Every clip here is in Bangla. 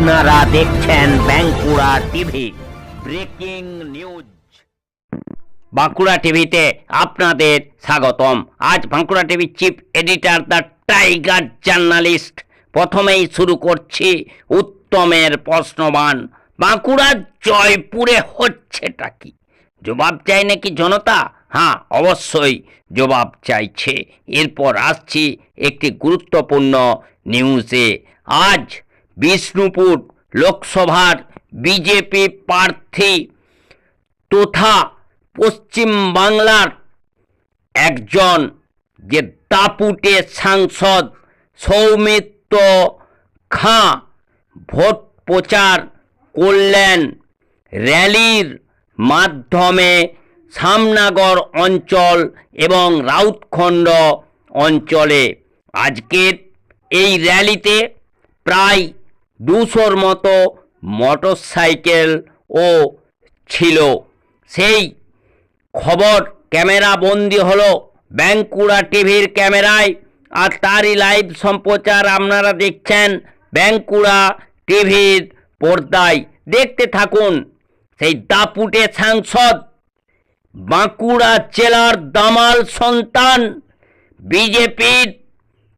আপনারা দেখছেন Bankura TV, breaking news. Bankura টিভিতে আপনাদের স্বাগতম। আজ Bankura TV chief editor the tiger journalist. প্রথমেই শুরু করছি উত্তমের প্রশ্নবান বাঁকুড়ার জয়পুরে হচ্ছেটা কি? জবাব চাই নাকি জনতা? হ্যাঁ অবশ্যই জবাব চাইছে। এরপর আসছি একটি গুরুত্বপূর্ণ নিউজে। আজ বিষ্ণুপুর লোকসভার বিজেপি প্রার্থী তথা পশ্চিম বাংলার একজন যে দাপুটে সাংসদ সৌমিত্র খাঁ ভোট প্রচার করলেন র্যালির মাধ্যমে সামনাগর অঞ্চল এবং রাউতখণ্ড অঞ্চলে। আজকের এই র্যালিতে প্রায় দুশোর মতো মোটরসাইকেল ও ছিল। সেই খবর ক্যামেরা বন্দি হলো ব্যাঙ্কুড়া টিভির ক্যামেরায় আর তারই লাইভ সম্প্রচার আপনারা দেখছেন ব্যাঙ্কুড়া টিভির পর্দায়। দেখতে থাকুন, সেই দাপুটে সাংসদ, বাঁকুড়া জেলার দামাল সন্তান, বিজেপির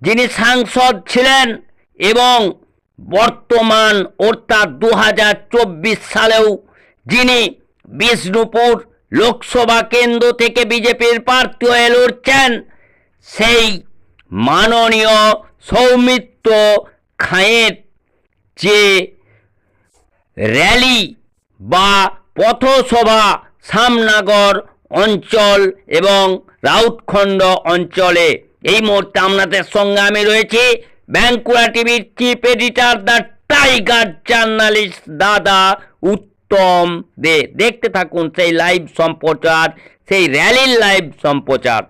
যিনি সাংসদ ছিলেন এবং বর্তমান, অর্থাৎ দু হাজার চব্বিশ সালেও, যিনি বিষ্ণুপুর লোকসভা কেন্দ্র থেকে বিজেপির প্রার্থী হয়ে লড়ছেন, সেই মাননীয় সৌমিত্র খাঁয়ের যে র্যালি বা পথসভা সামনাগর অঞ্চল এবং রাউতখণ্ড অঞ্চলে, এই মুহূর্তে আপনাদের সঙ্গে আমি রয়েছি। ব্যাঙ্কুড়া টিভির chief editor the tiger journalist দাদা উত্তম দে দেখতে থাকুন সেই লাইভ সম্প্রচার সেই র্যালির লাইভ সম্প্রচার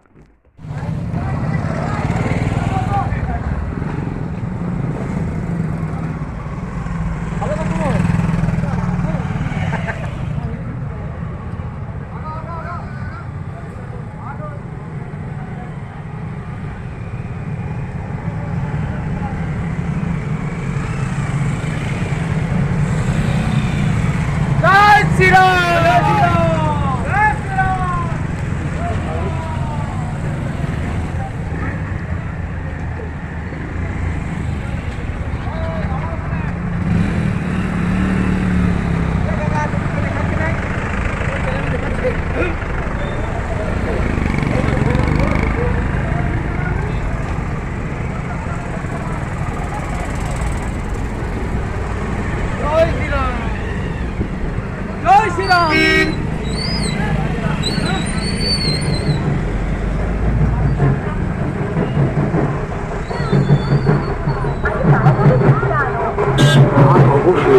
vecino!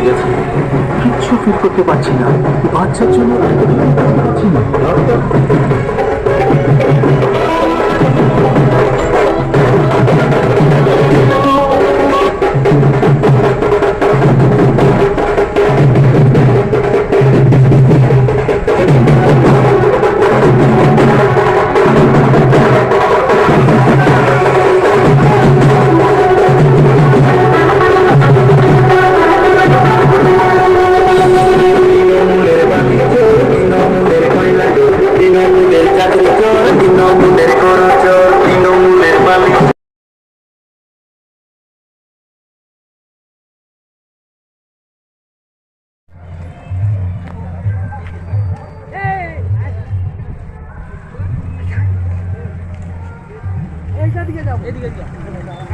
গেছে কিচ্ছু ফিল করতে পারছি না। বাচ্চার জন্য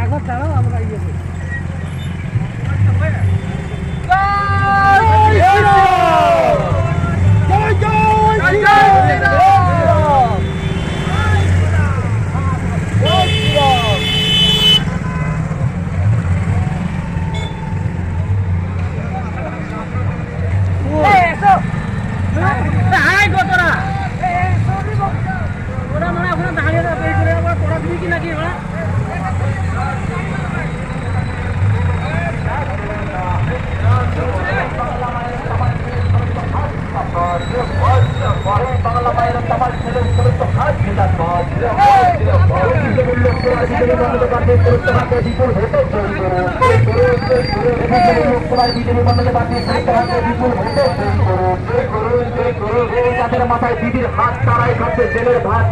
একবার দাঁড়াও আমরা ইয়ে তাদের মাথায় দিদির হাত তারাই খাচ্ছে জেলের ভাত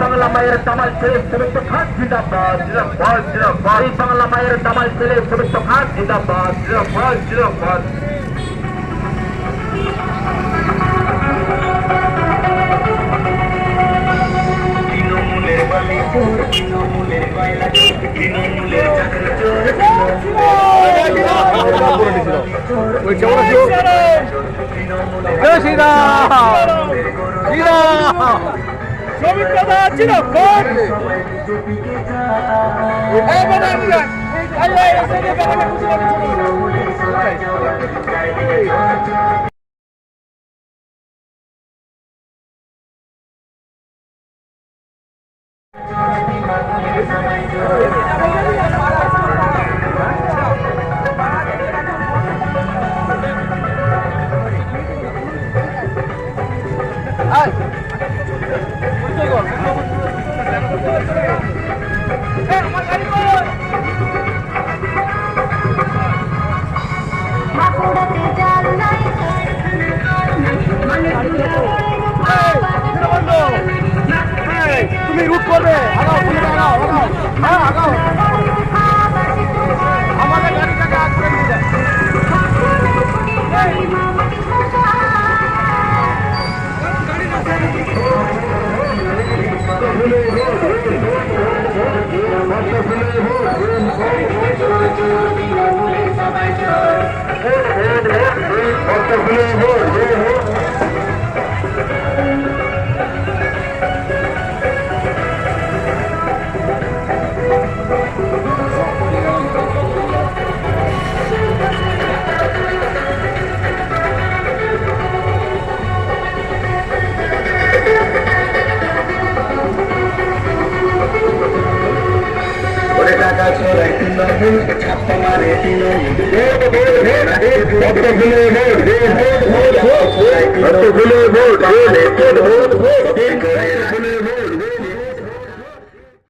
বাংলা মায়ের তামাল ছেলে শুভেচ্ছ খাস জিন্দাবাদ জিন্দাবাদ জিন্দাবাদ। বাংলা মায়ের জিন্দাবাদ জিন্দাবাদ জিন্দাবাদ। চোর তৃণমূলের কয়লা চোর তৃণমূলের চাকরি চোর জয় করবে আগাও তুমি আগাও আগাও হ্যাঁ আগাও আমাদের গাড়িটাকে আগ করে নিয়ে যাও ওরে টাকা চোরাই vote vote vote vote vote